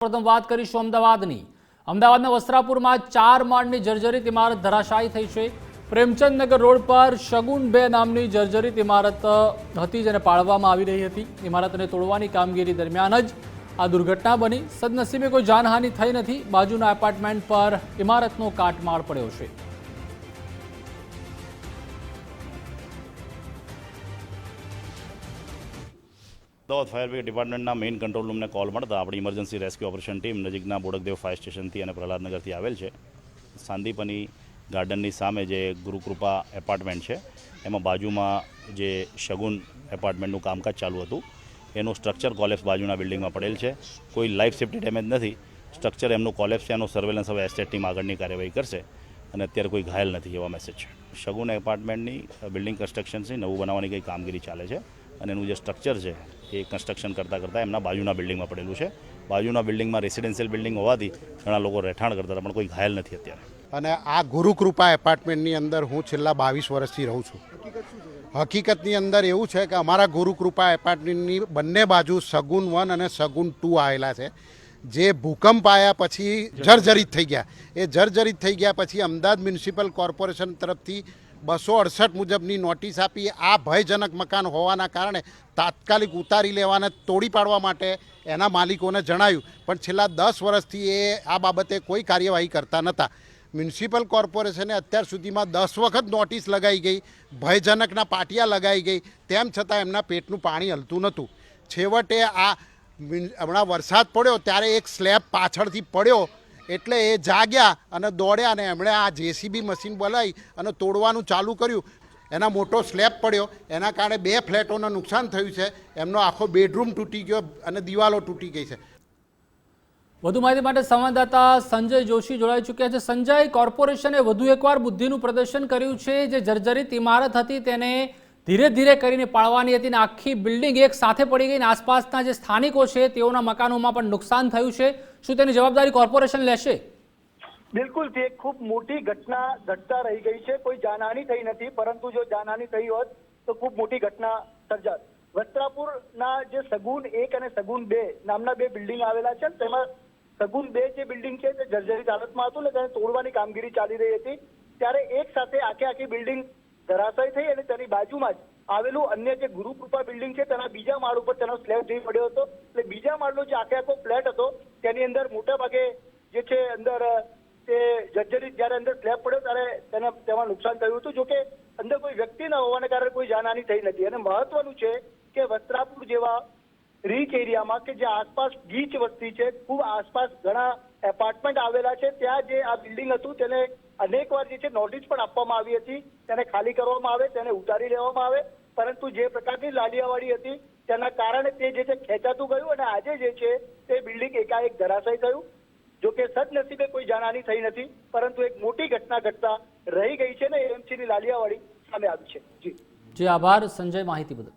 પ્રથમ વાત કરીશું અમદાવાદની. અમદાવાદના વસ્ત્રાપુરમાં ચાર માળની જર્જરિત ઇમારત ધરાશાયી થઈ છે. પ્રેમચંદનગર રોડ પર શગુન બે નામની જર્જરિત ઇમારત હતી જેને પાળવામાં આવી રહી હતી. ઇમારતને તોડવાની કામગીરી દરમિયાન જ આ દુર્ઘટના બની. સદનસીબે કોઈ જાનહાનિ થઈ નથી. બાજુના એપાર્ટમેન્ટ પર ઇમારતનો કાટમાળ પડ્યો છે. અમદાવાદ ફાયર બ્રિગેડ ડિપાર્ટમેન્ટના મેઇન કંટ્રોલ રૂમને કોલ મળતા આપણી ઇમરજન્સી રેસ્ક્યુ ઓપરેશન ટીમ નજીકના બોડકદેવ ફાયર સ્ટેશનથી અને પ્રહલાદનગરથી આવેલ છે. સાંદીપની ગાર્ડનની સામે જે ગુરુકૃપા એપાર્ટમેન્ટ છે, એમાં બાજુમાં જે શગુન એપાર્ટમેન્ટનું કામકાજ ચાલુ હતું. એનું સ્ટ્રક્ચર કોલેપ્સ બાજુના બિલ્ડિંગમાં પડેલ છે. કોઈ લાઈફ સેફ્ટી ડેમેજ નથી. સ્ટ્રક્ચર એમનું કોલેપ્સ છે, એનું સર્વેલન્સ હવે એસ્ટેટ ટીમ આગળની કાર્યવાહી કરશે અને અત્યારે કોઈ ઘાયલ નથી એવા મેસેજ છે. શગુન એપાર્ટમેન્ટની બિલ્ડિંગ કન્સ્ટ્રક્શન છે નવું બનાવવાની કંઈ કામગીરી ચાલે છે? અને એનું જે સ્ટ્રક્ચર છે, એ કન્સ્ટ્રક્શન કરતાં કરતાં એમના બાજુના બિલ્ડિંગમાં પડેલું છે. બાજુના બિલ્ડિંગમાં રેસિડેન્શિયલ બિલ્ડિંગ હોવાથી ઘણા લોકો રહેઠાણ કરતા પણ કોઈ ઘાયલ નથી અત્યારે. અને આ ગુરુકૃપા એપાર્ટમેન્ટની અંદર હું છેલ્લા બાવીસ વર્ષથી રહું છું. હકીકતની અંદર એવું છે કે અમારા ગુરુકૃપા એપાર્ટમેન્ટની બંને બાજુ સગુન વન અને સગુન ટુ આવેલા છે. જે ભૂકંપ આવ્યા પછી જર્જરિત થઈ ગયા. એ જર્જરિત થઈ ગયા પછી અમદાવાદ મ્યુનિસિપલ કોર્પોરેશન તરફથી બસો અડસઠ મુજબની નોટિસ આપી. આ ભયજનક મકાન હોવાના કારણે તાત્કાલિક ઉતારી લેવાને તોડી પાડવા માટે એના માલિકોને જણાવ્યું પણ છેલ્લા દસ વર્ષથી એ આ બાબતે કોઈ કાર્યવાહી કરતા નહોતા મ્યુનિસિપલ કોર્પોરેશને અત્યાર સુધીમાં દસ વખત નોટિસ લગાવી ગઈ. ભયજનકના પાટિયા લગાવી ગઈ. તેમ છતાં એમના પેટનું પાણી હલતું નહોતું. છેવટે આ હમણાં વરસાદ પડ્યો ત્યારે એક સ્લેબ પાછળથી પડ્યો. એટલે એ જાગ્યા અને દોડ્યા અને એમણે આ જેસીબી મશીન બોલાવી અને તોડવાનું ચાલુ કર્યું. એના મોટો સ્લેબ પડ્યો. એના કારણે બે ફ્લેટોને નુકસાન થયું છે. એમનો આખો બેડરૂમ તૂટી ગયો અને દિવાલો તૂટી ગઈ છે. વધુ માહિતી માટે સંવાદદાતા સંજય જોશી જોડાઈ ચૂક્યા છે. સંજય, કોર્પોરેશને વધુ એકવાર બુદ્ધિનું પ્રદર્શન કર્યું છે. જે જર્જરિત ઇમારત હતી તેને ધીરે ધીરે કરીને પાળવાની હતી અને આખી બિલ્ડિંગ એક સાથે પડી ગઈ અને આસપાસના જે સ્થાનિકો છે તેઓના મકાનોમાં પણ નુકસાન થયું છે. શું તેની જવાબદારી કોર્પોરેશન લેશે? બિલકુલ, તે ખૂબ મોટી ઘટના ઘટતા રહી ગઈ છે. કોઈ જાનહાની થઈ નથી, પરંતુ જો જાનહાની થઈ હોત તો ખૂબ મોટી ઘટના સર્જાત. વસ્ત્રાપુરના જે સગુન એક અને સગુન બે નામના બે બિલ્ડિંગ આવેલા છે તેમાં સગુન બે જે બિલ્ડિંગ છે તે જર્જરિત હાલતમાં હતું ને તેને તોડવાની કામગીરી ચાલી રહી હતી. ત્યારે એક સાથે આખે આખી બિલ્ડિંગ ધરાશય થઈ અને તેની બાજુમાં જ આવેલું અન્ય જે ગુરુકૃપા બિલ્ડિંગ છે તેના બીજા માળ ઉપર તેનો સ્લેબ જઈ પડ્યો હતો. એટલે બીજા માળનો જે આખે આખો ફ્લેટ હતો તેની અંદર મોટા ભાગે જે છે અંદર તે જર્જરિત જ્યારે અંદર સ્લેબ પડ્યો ત્યારે તેને તેમાં નુકસાન થયું હતું. જોકે અંદર કોઈ વ્યક્તિ ન હોવાને કારણે કોઈ જાનહાની થઈ નથી. અને મહત્વનું છે કે વસ્ત્રાપુર જેવા રીચ એરિયામાં કે જે આસપાસ ગીચ વસ્તી છે, ખૂબ આસપાસ ઘણા એપાર્ટમેન્ટ આવેલા છે, ત્યાં જે આ બિલ્ડિંગ હતું તેને અનેક વાર જે છે નોટિસ પણ આપવામાં આવી હતી. તેને ખાલી કરવામાં આવે, તેને ઉતારી લેવામાં આવે. પરંતુ જે પ્રકારની લાલિયાવાડી હતી તેના કારણે તે જે છે ખેંચાતું ગયું અને આજે જે છે તે બિલ્ડિંગ એકાએક ધરાશય થયું. જો કે સદનસીબે કોઈ જાનહાની થઈ નથી, પરંતુ એક મોટી ઘટના ઘટતા રહી ગઈ છે ને એમસીની લાલિયાવાડી સામે આવી છે. જી. જી, આભાર, સંજય માહિતી બદલ.